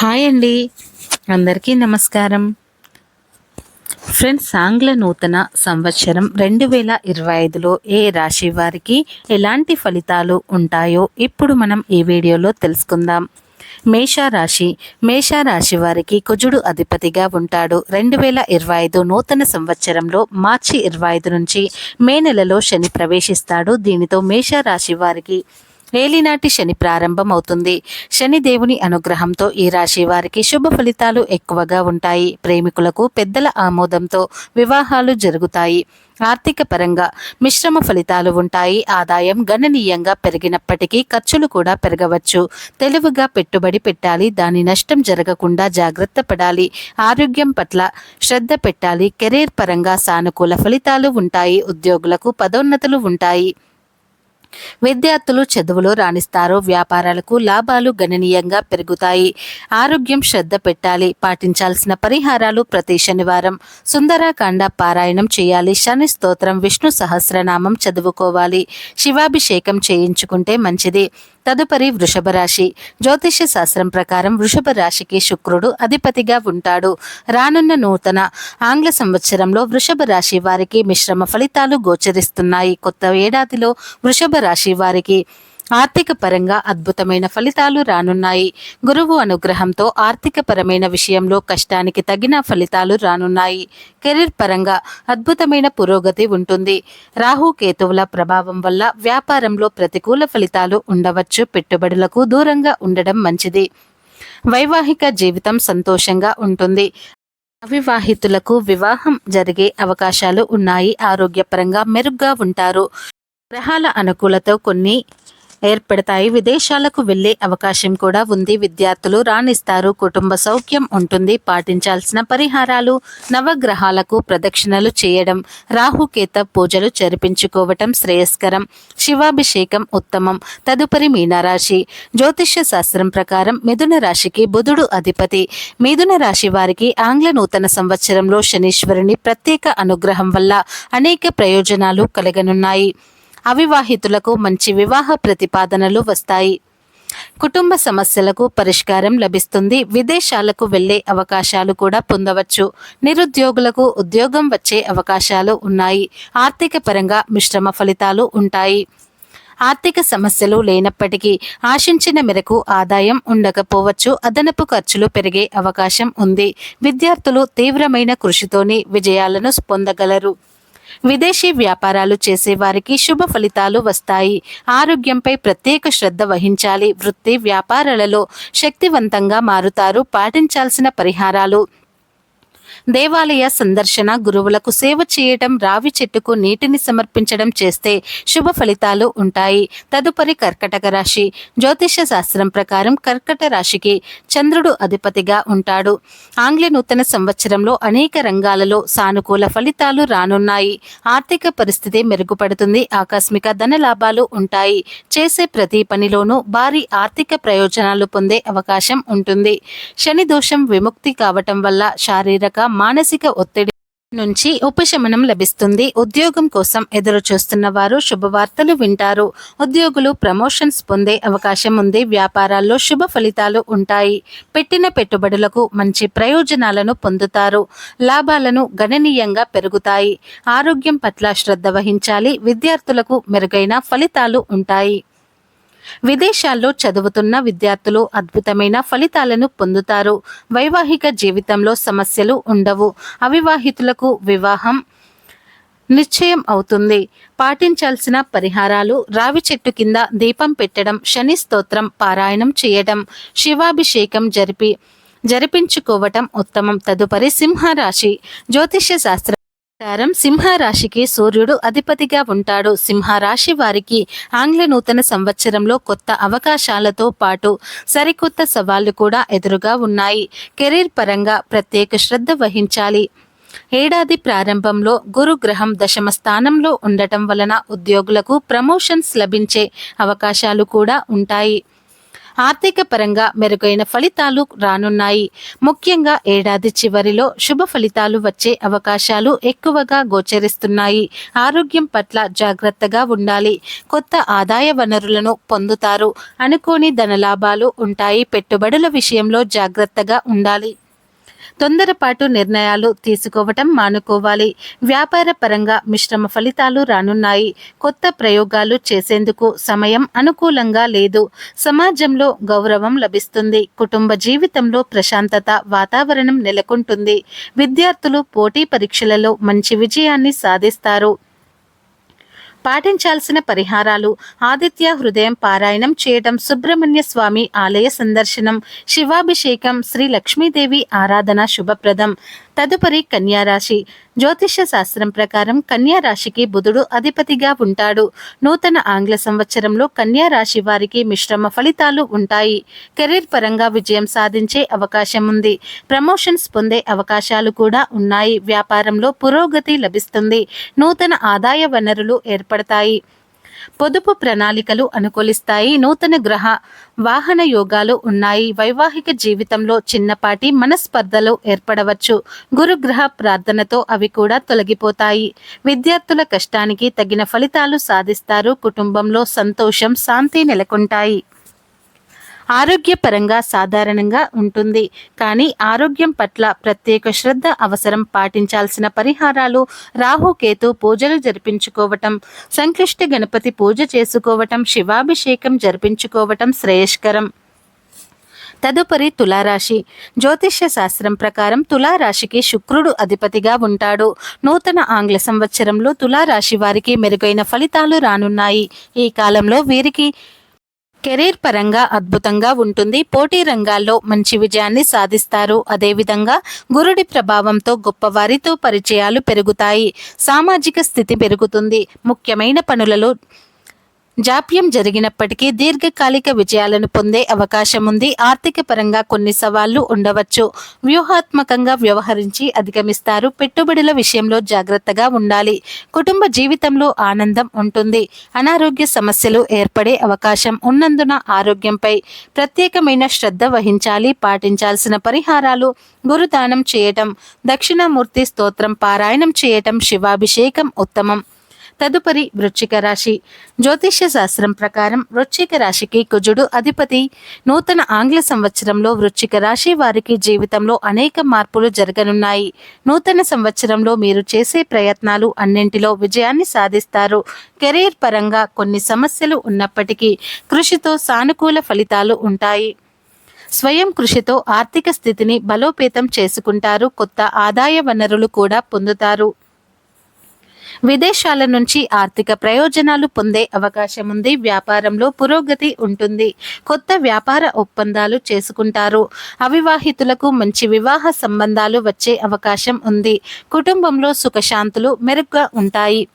Hi అండి. అందరికీ నమస్కారం. ఫ్రెండ్స్ ఆంగ్ల నూతన సంవత్సరం రెండు వేల ఇరవై ఐదులో ఏ రాశి వారికి ఎలాంటి ఫలితాలు ఉంటాయో ఇప్పుడు మనం ఈ వీడియోలో తెలుసుకుందాం. మేషారాశి మేషారాశి వారికి కుజుడు అధిపతిగా ఉంటాడు. రెండు వేల ఇరవై ఐదు నూతన సంవత్సరంలో మార్చి ఇరవై ఐదు నుంచి మే నెలలో శని ప్రవేశిస్తాడు. దీనితో మేషారాశి వారికి ఏలినాటి శని ప్రారంభం అవుతుంది శని దేవుని అనుగ్రహంతో ఈ రాశి వారికి శుభ ఫలితాలు ఎక్కువగా ఉంటాయి. ప్రేమికులకు పెద్దల ఆమోదంతో వివాహాలు జరుగుతాయి. ఆర్థిక పరంగా మిశ్రమ ఫలితాలు ఉంటాయి. ఆదాయం గణనీయంగా పెరిగినప్పటికీ ఖర్చులు కూడా పెరగవచ్చు. తెలివిగా పెట్టుబడి పెట్టాలి. దాని నష్టం జరగకుండా జాగ్రత్త పడాలి. ఆరోగ్యం పట్ల శ్రద్ధ పెట్టాలి. కెరీర్ పరంగా సానుకూల ఫలితాలు ఉంటాయి. ఉద్యోగులకు పదోన్నతులు ఉంటాయి. విద్యార్థులు చదువులో రాణిస్తారు వ్యాపారాలకు లాభాలు గణనీయంగా పెరుగుతాయి. ఆరోగ్యం శ్రద్ధ పెట్టాలి. పాటించాల్సిన పరిహారాలు ప్రతి శనివారం. సుందరాకాండ పారాయణం చేయాలి. శని స్తోత్రం విష్ణు సహస్రనామం చదువుకోవాలి. శివాభిషేకం చేయించుకుంటే మంచిది. తదుపరి వృషభ రాశి. జ్యోతిష్య శాస్త్రం ప్రకారం వృషభ రాశికి శుక్రుడు అధిపతిగా ఉంటాడు. రానున్న నూతన ఆంగ్ల సంవత్సరంలో వృషభ రాశి వారికి మిశ్రమ ఫలితాలు గోచరిస్తున్నాయి. కొత్త ఏడాదిలో వృషభ రాశి వారికి ఆర్థిక పరంగా అద్భుతమైన ఫలితాలు రానున్నాయి. గురువు అనుగ్రహంతో ఆర్థిక పరమైన విషయంలో కష్టానికి తగిన ఫలితాలు రానున్నాయి. కెరీర్ పరంగా అద్భుతమైన పురోగతి ఉంటుంది. రాహు కేతువుల ప్రభావం వల్ల వ్యాపారంలో ప్రతికూల ఫలితాలు ఉండవచ్చు. పెట్టుబడులకు దూరంగా ఉండడం మంచిది. వైవాహిక జీవితం సంతోషంగా ఉంటుంది. అవివాహితులకు వివాహం జరిగే అవకాశాలు ఉన్నాయి. ఆరోగ్యపరంగా మెరుగ్గా ఉంటారు. గ్రహాల అనుకూలతో కొన్ని ఏర్పడతాయి. విదేశాలకు వెళ్ళే అవకాశం కూడా ఉంది. విద్యార్థులు రాణిస్తారు. కుటుంబ సౌఖ్యం ఉంటుంది. పాటించాల్సిన పరిహారాలు నవగ్రహాలకు ప్రదక్షిణలు చేయడం రాహుకేత పూజలు జరిపించుకోవటం శ్రేయస్కరం శివాభిషేకం ఉత్తమం. తదుపరి మీనరాశి. జ్యోతిష్య శాస్త్రం ప్రకారం మిథున రాశికి బుధుడు అధిపతి. మిథున రాశి వారికి ఆంగ్ల నూతన సంవత్సరంలో శనీశ్వరుని ప్రత్యేక అనుగ్రహం వల్ల అనేక ప్రయోజనాలు కలగనున్నాయి. అవివాహితులకు మంచి వివాహ ప్రతిపాదనలు వస్తాయి. కుటుంబ సమస్యలకు పరిష్కారం లభిస్తుంది. విదేశాలకు వెళ్ళే అవకాశాలు కూడా పొందవచ్చు. నిరుద్యోగులకు ఉద్యోగం వచ్చే అవకాశాలు ఉన్నాయి. ఆర్థిక పరంగా మిశ్రమ ఫలితాలు ఉంటాయి. ఆర్థిక సమస్యలు లేనప్పటికీ ఆశించిన మేరకు ఆదాయం ఉండకపోవచ్చు. అదనపు ఖర్చులు పెరిగే అవకాశం ఉంది. విద్యార్థులు తీవ్రమైన కృషితోని విజయాలను పొందగలరు. విదేశీ వ్యాపారాలు చేసే వారికి శుభ ఫలితాలు వస్తాయి. ఆరోగ్యంపై ప్రత్యేక శ్రద్ధ వహించాలి. వృత్తి వ్యాపారాలలో శక్తివంతంగా మారుతారు. పాటించాల్సిన పరిహారాలు దేవాలయ సందర్శన గురువులకు సేవ చేయటం రావి చెట్టుకు నీటిని సమర్పించడం చేస్తే శుభ ఫలితాలు ఉంటాయి. తదుపరి కర్కటక రాశి. జ్యోతిష శాస్త్రం ప్రకారం కర్కట రాశికి చంద్రుడు అధిపతిగా ఉంటాడు. ఆంగ్ల నూతన సంవత్సరంలో అనేక రంగాలలో సానుకూల ఫలితాలు రానున్నాయి. ఆర్థిక పరిస్థితి మెరుగుపడుతుంది. ఆకస్మిక ధన లాభాలు ఉంటాయి. చేసే ప్రతి పనిలోనూ భారీ ఆర్థిక ప్రయోజనాలు పొందే అవకాశం ఉంటుంది. శని దోషం విముక్తి కావటం వల్ల శారీరక మానసిక ఒత్తిడి నుంచి ఉపశమనం లభిస్తుంది. ఉద్యోగం కోసం ఎదురు చూస్తున్న వారు శుభవార్తలు వింటారు. ఉద్యోగులు ప్రమోషన్స్ పొందే అవకాశం ఉంది. వ్యాపారాల్లో శుభ ఫలితాలు ఉంటాయి. పెట్టిన పెట్టుబడులకు మంచి ప్రయోజనాలను పొందుతారు. లాభాలను గణనీయంగా పెరుగుతాయి. ఆరోగ్యం పట్ల శ్రద్ధ వహించాలి. విద్యార్థులకు మెరుగైన ఫలితాలు ఉంటాయి. విదేశాల్లో చదువుతున్న విద్యార్థులు అద్భుతమైన ఫలితాలను పొందుతారు. వైవాహిక జీవితంలో సమస్యలు ఉండవు. అవివాహితులకు వివాహం నిశ్చయం అవుతుంది. పాటించాల్సిన పరిహారాలు రావి చెట్టు కింద దీపం పెట్టడం శని స్తోత్రం పారాయణం చేయడం శివాభిషేకం జరిపి జరిపించుకోవటం ఉత్తమం. తదుపరి సింహరాశి. జ్యోతిష్య శాస్త్ర ప్రకారం సింహరాశికి సూర్యుడు అధిపతిగా ఉంటాడు. సింహరాశి వారికి ఆంగ్ల నూతన సంవత్సరంలో కొత్త అవకాశాలతో పాటు సరికొత్త సవాళ్ళు కూడా ఎదురుగా ఉన్నాయి. కెరీర్ పరంగా ప్రత్యేక శ్రద్ధ వహించాలి. ఏడాది ప్రారంభంలో గురు గ్రహం దశమ స్థానంలో ఉండటం వలన ఉద్యోగులకు ప్రమోషన్స్ లభించే అవకాశాలు కూడా ఉంటాయి. ఆర్థిక పరంగా మెరుగైన ఫలితాలు రానున్నాయి. ముఖ్యంగా ఏడాది చివరిలో శుభ ఫలితాలు వచ్చే అవకాశాలు ఎక్కువగా గోచరిస్తున్నాయి. ఆరోగ్యం పట్ల జాగ్రత్తగా ఉండాలి. కొత్త ఆదాయ వనరులను పొందుతారు. అనుకోని ధనలాభాలు ఉంటాయి. పెట్టుబడుల విషయంలో జాగ్రత్తగా ఉండాలి. తొందరపాటు నిర్ణయాలు తీసుకోవటం మానుకోవాలి. వ్యాపార పరంగా మిశ్రమ ఫలితాలు రానున్నాయి. కొత్త ప్రయోగాలు చేసేందుకు సమయం అనుకూలంగా లేదు. సమాజంలో గౌరవం లభిస్తుంది. కుటుంబ జీవితంలో ప్రశాంతత వాతావరణం నెలకొంటుంది. విద్యార్థులు పోటీ పరీక్షలలో మంచి విజయాన్ని సాధిస్తారు. పాటించాల్సిన పరిహారాలు. ఆదిత్య హృదయం పారాయణం చేయడం సుబ్రహ్మణ్య స్వామి ఆలయ సందర్శనం. శివాభిషేకం శ్రీ లక్ష్మీదేవి ఆరాధన శుభప్రదం. తదుపరి కన్యారాశి. జ్యోతిష్య శాస్త్రం ప్రకారం కన్యారాశికి బుధుడు అధిపతిగా ఉంటాడు. నూతన ఆంగ్ల సంవత్సరంలో కన్యారాశి వారికి మిశ్రమ ఫలితాలు ఉంటాయి. కెరీర్ పరంగా విజయం సాధించే అవకాశం ఉంది. ప్రమోషన్స్ పొందే అవకాశాలు కూడా ఉన్నాయి. వ్యాపారంలో పురోగతి లభిస్తుంది. నూతన ఆదాయ వనరులు ఏర్పడతాయి. పొదుపు ప్రణాళికలు అనుకూలిస్తాయి నూతన గ్రహ వాహన యోగాలు ఉన్నాయి. వైవాహిక జీవితంలో చిన్నపాటి మనస్పర్ధలు ఏర్పడవచ్చు. గురుగ్రహ ప్రార్థనతో అవి కూడా తొలగిపోతాయి. విద్యార్థుల కష్టానికి తగిన ఫలితాలు సాధిస్తారు. కుటుంబంలో సంతోషం శాంతి నెలకొంటాయి. ఆరోగ్యపరంగా సాధారణంగా ఉంటుంది. కానీ ఆరోగ్యం పట్ల ప్రత్యేక శ్రద్ధ అవసరం. పాటించాల్సిన పరిహారాలు రాహుకేతు పూజలు జరిపించుకోవటం సంక్లిష్ట గణపతి పూజ చేసుకోవటం శివాభిషేకం జరిపించుకోవటం శ్రేయస్కరం. తదుపరి తులారాశి. జ్యోతిష్య శాస్త్రం ప్రకారం తులారాశికి శుక్రుడు అధిపతిగా ఉంటాడు. నూతన ఆంగ్ల సంవత్సరంలో తులారాశి వారికి మెరుగైన ఫలితాలు రానున్నాయి. ఈ కాలంలో వీరికి కెరీర్ పరంగా అద్భుతంగా ఉంటుంది. పోటీ రంగాల్లో మంచి విజయాన్ని సాధిస్తారు. అదేవిధంగా గురుడి ప్రభావంతో గొప్పవారితో పరిచయాలు పెరుగుతాయి. సామాజిక స్థితి పెరుగుతుంది. ముఖ్యమైన పనులలో జాప్యం జరిగినప్పటికీ దీర్ఘకాలిక విజయాలను పొందే అవకాశం ఉంది ఆర్థిక పరంగా కొన్ని సవాళ్ళు ఉండవచ్చు. వ్యూహాత్మకంగా వ్యవహరించి అధిగమిస్తారు. పెట్టుబడుల విషయంలో జాగ్రత్తగా ఉండాలి. కుటుంబ జీవితంలో ఆనందం ఉంటుంది. అనారోగ్య సమస్యలు ఏర్పడే అవకాశం ఉన్నందున ఆరోగ్యంపై ప్రత్యేకమైన శ్రద్ధ వహించాలి. పాటించాల్సిన పరిహారాలు గురుదానం చేయటం దక్షిణామూర్తి స్తోత్రం పారాయణం చేయటం శివాభిషేకం ఉత్తమం. తదుపరి వృశ్చిక రాశి. జ్యోతిష్య శాస్త్రం ప్రకారం వృశ్చిక రాశికి కుజుడు అధిపతి. నూతన ఆంగ్ల సంవత్సరంలో వృశ్చిక రాశి వారికి జీవితంలో అనేక మార్పులు జరగనున్నాయి. నూతన సంవత్సరంలో మీరు చేసే ప్రయత్నాలు అన్నింటిలో విజయాన్ని సాధిస్తారు. కెరీర్ పరంగా కొన్ని సమస్యలు ఉన్నప్పటికీ కృషితో సానుకూల ఫలితాలు ఉంటాయి. స్వయం కృషితో ఆర్థిక స్థితిని బలోపేతం చేసుకుంటారు. కొత్త ఆదాయ వనరులు కూడా పొందుతారు. విదేశాల నుంచి ఆర్థిక ప్రయోజనాలు పొందే అవకాశం ఉంది వ్యాపారంలో పురోగతి ఉంటుంది. కొత్త వ్యాపార ఒప్పందాలు చేసుకుంటారు. అవివాహితులకు మంచి వివాహ సంబంధాలు వచ్చే అవకాశం ఉంది. కుటుంబంలో సుఖశాంతులు మెరుగ్గా ఉంటాయి.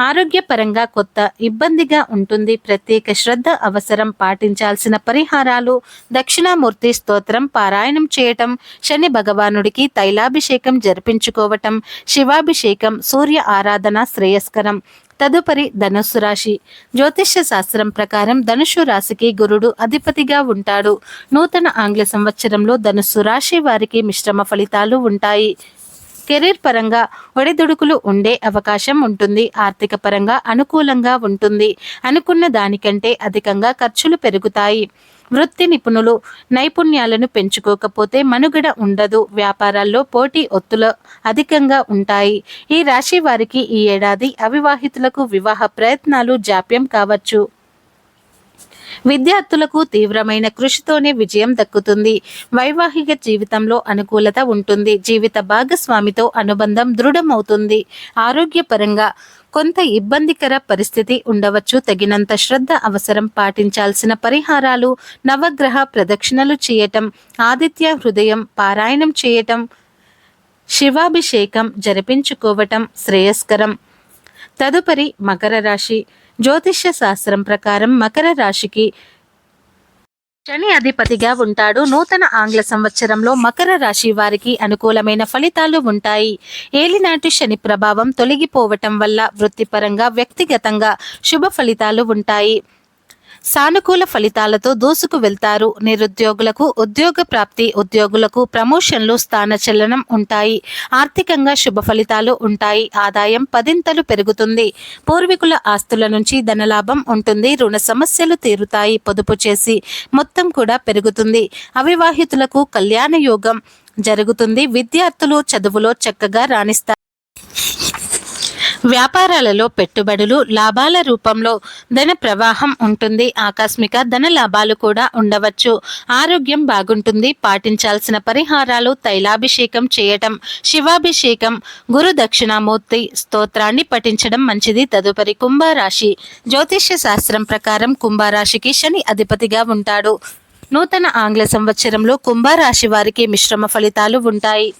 ఆరోగ్యపరంగా కొత్త ఇబ్బందిగా ఉంటుంది. ప్రత్యేక శ్రద్ధ అవసరం. పాటించాల్సిన పరిహారాలు దక్షిణామూర్తి స్తోత్రం పారాయణం చేయటం శని భగవానుడికి తైలాభిషేకం జరిపించుకోవటం శివాభిషేకం సూర్య ఆరాధన శ్రేయస్కరం. తదుపరి ధనుస్సు రాశి. జ్యోతిష్య శాస్త్రం ప్రకారం ధనుసు రాశికి గురుడు అధిపతిగా ఉంటాడు. నూతన ఆంగ్ల సంవత్సరంలో ధనుస్సు రాశి వారికి మిశ్రమ ఫలితాలు ఉంటాయి. కెరీర్ పరంగా ఒడిదుడుకులు ఉండే అవకాశం ఉంటుంది. ఆర్థిక పరంగా అనుకూలంగా ఉంటుంది. అనుకున్న దానికంటే అధికంగా ఖర్చులు పెరుగుతాయి. వృత్తి నిపుణులు నైపుణ్యాలను పెంచుకోకపోతే మనుగడ ఉండదు. వ్యాపారాల్లో పోటీ ఒత్తులు అధికంగా ఉంటాయి. ఈ రాశి వారికి ఈ ఏడాది అవివాహితులకు వివాహ ప్రయత్నాలు జాప్యం కావచ్చు. విద్యార్థులకు తీవ్రమైన కృషితోనే విజయం దక్కుతుంది. వైవాహిక జీవితంలో అనుకూలత ఉంటుంది. జీవిత భాగస్వామితో అనుబంధం దృఢమవుతుంది. ఆరోగ్యపరంగా కొంత ఇబ్బందికర పరిస్థితి ఉండవచ్చు. తగినంత శ్రద్ధ అవసరం. పాటించాల్సిన పరిహారాలు నవగ్రహ ప్రదక్షిణలు చేయటం ఆదిత్య హృదయం పారాయణం చేయటం శివాభిషేకం జరిపించుకోవటం శ్రేయస్కరం. తదుపరి మకర రాశి. జ్యోతిష్య శాస్త్రం ప్రకారం మకర రాశికి శని అధిపతిగా ఉంటాడు. నూతన ఆంగ్ల సంవత్సరంలో మకర రాశి వారికి అనుకూలమైన ఫలితాలు ఉంటాయి. ఏలినాటి శని ప్రభావం తొలగిపోవటం వల్ల వృత్తిపరంగా వ్యక్తిగతంగా శుభ ఫలితాలు ఉంటాయి. సానుకూల ఫలితాలతో దూసుకు వెళ్తారు. నిరుద్యోగులకు ఉద్యోగ ప్రాప్తి ఉద్యోగులకు ప్రమోషన్లు స్థానచలనం ఉంటాయి. ఆర్థికంగా శుభ ఫలితాలు ఉంటాయి. ఆదాయం పదింతలు పెరుగుతుంది. పూర్వీకుల ఆస్తుల నుంచి ధనలాభం ఉంటుంది. రుణ సమస్యలు తీరుతాయి. పొదుపు చేసి మొత్తం కూడా పెరుగుతుంది. అవివాహితులకు కళ్యాణ యోగం జరుగుతుంది. విద్యార్థులు చదువులో చక్కగా రాణిస్తారు. వ్యాపారాలలో పెట్టుబడులు లాభాల రూపంలో ధన ప్రవాహం ఉంటుంది. ఆకస్మిక ధన లాభాలు కూడా ఉండవచ్చు. ఆరోగ్యం బాగుంటుంది. పాటించాల్సిన పరిహారాలు తైలాభిషేకం చేయటం శివాభిషేకం గురు దక్షిణామూర్తి స్తోత్రాన్ని పఠించడం మంచిది. తదుపరి కుంభరాశి. జ్యోతిష్య శాస్త్రం ప్రకారం కుంభరాశికి శని అధిపతిగా ఉంటాడు. నూతన ఆంగ్ల సంవత్సరంలో కుంభరాశి వారికి మిశ్రమ ఫలితాలు ఉంటాయి.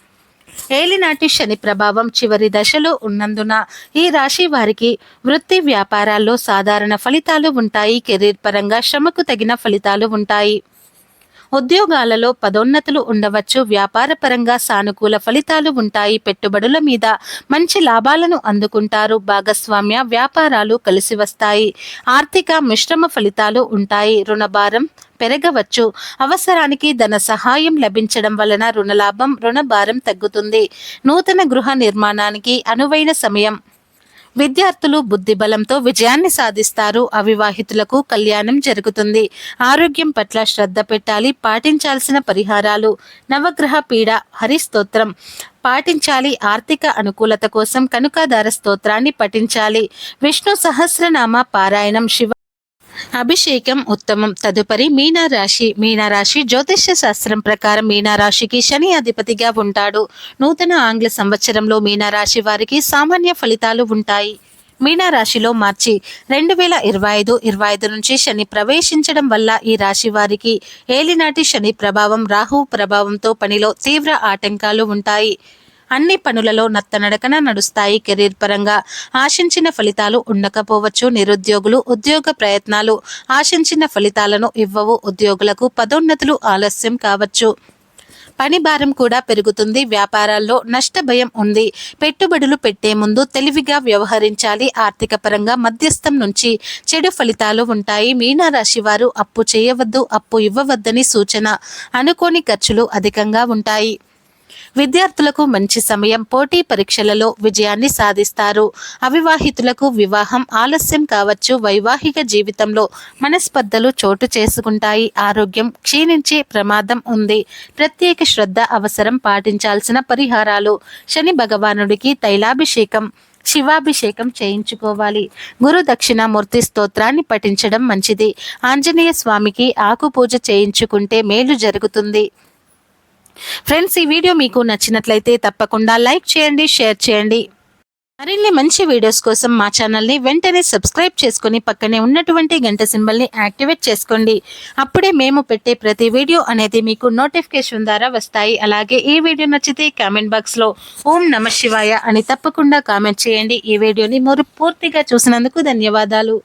ఏలినాటి శని ప్రభావం చివరి దశలో ఉన్నందున ఈ రాశి వారికి వృత్తి వ్యాపారాల్లో సాధారణ ఫలితాలు ఉంటాయి. కెరీర్ పరంగా శ్రమకు తగిన ఫలితాలు ఉంటాయి. ఉద్యోగాలలో పదోన్నతులు ఉండవచ్చు. వ్యాపార పరంగా సానుకూల ఫలితాలు ఉంటాయి. పెట్టుబడుల మీద మంచి లాభాలను అందుకుంటారు. భాగస్వామ్య వ్యాపారాలు కలిసి వస్తాయి. ఆర్థిక మిశ్రమ ఫలితాలు ఉంటాయి. రుణభారం పెరగవచ్చు. అవసరానికి ధన సహాయం లభించడం వలన రుణలాభం రుణభారం తగ్గుతుంది. నూతన గృహ నిర్మాణానికి అనువైన సమయం. విద్యార్థులు బుద్ధిబలంతో విజయాన్ని సాధిస్తారు. అవివాహితులకు కళ్యాణం జరుగుతుంది. ఆరోగ్యం పట్ల శ్రద్ధ పెట్టాలి పాటించాల్సిన పరిహారాలు. నవగ్రహ పీడ హరిస్తోత్రం పాటించాలి ఆర్థిక అనుకూలత కోసం కనుకాదార స్తోత్రాన్ని పఠించాలి. విష్ణు సహస్రనామ పారాయణం శివ అభిషేకం ఉత్తమం. తదుపరి మీనారాశి. మీనారాశి జ్యోతిష్య శాస్త్రం ప్రకారం మీనారాశికి శని అధిపతిగా ఉంటాడు. నూతన ఆంగ్ల సంవత్సరంలో మీనారాశి వారికి సామాన్య ఫలితాలు ఉంటాయి. మీనారాశిలో మార్చి రెండు వేల ఇరవై ఐదు ఇరవై ఐదు నుంచి శని ప్రవేశించడం వల్ల ఈ రాశి వారికి ఏలినాటి శని ప్రభావం రాహు ప్రభావంతో పనిలో తీవ్ర ఆటంకాలు ఉంటాయి. అన్ని పనులలో నత్తనడకన నడుస్తాయి. కెరీర్ పరంగా ఆశించిన ఫలితాలు ఉండకపోవచ్చు. నిరుద్యోగులు ఉద్యోగ ప్రయత్నాలు ఆశించిన ఫలితాలను ఇవ్వవు. ఉద్యోగులకు పదోన్నతులు ఆలస్యం కావచ్చు. పని భారం కూడా పెరుగుతుంది. వ్యాపారాల్లో నష్ట భయం ఉంది. పెట్టుబడులు పెట్టే ముందు తెలివిగా వ్యవహరించాలి. ఆర్థిక పరంగా మధ్యస్థం నుంచి చెడు ఫలితాలు ఉంటాయి. మీనరాశి వారు అప్పు చేయవద్దు అప్పు ఇవ్వవద్దని సూచన. అనుకోని ఖర్చులు అధికంగా ఉంటాయి. విద్యార్థులకు మంచి సమయం పోటీ పరీక్షలలో విజయాన్ని సాధిస్తారు. అవివాహితులకు వివాహం ఆలస్యం కావచ్చు. వైవాహిక జీవితంలో మనస్పర్ధలు చోటు చేసుకుంటాయి. ఆరోగ్యం క్షీణించే ప్రమాదం ఉంది. ప్రత్యేక శ్రద్ధ అవసరం పాటించాల్సిన పరిహారాలు శని భగవానుడికి తైలాభిషేకం శివాభిషేకం చేయించుకోవాలి. గురు దక్షిణామూర్తి స్తోత్రాన్ని పఠించడం మంచిది. ఆంజనేయ స్వామికి ఆకు పూజ చేయించుకుంటే మేలు జరుగుతుంది. ఫ్రెండ్స్ ఈ వీడియో మీకు నచ్చినట్లయితే తప్పకుండా లైక్ చేయండి షేర్ చేయండి. మరిన్ని మంచి వీడియోస్ కోసం మా ఛానల్ని వెంటనే సబ్స్క్రైబ్ చేసుకుని పక్కనే ఉన్నటువంటి గంట సింబల్ని యాక్టివేట్ చేసుకోండి. అప్పుడే మేము పెట్టే ప్రతి వీడియో అనేది మీకు నోటిఫికేషన్ ద్వారా వస్తాయి. అలాగే ఈ వీడియో నచ్చితే కామెంట్ బాక్స్లో ఓం నమ శివాయ అని తప్పకుండా కామెంట్ చేయండి. ఈ వీడియోని మీరు పూర్తిగా చూసినందుకు ధన్యవాదాలు.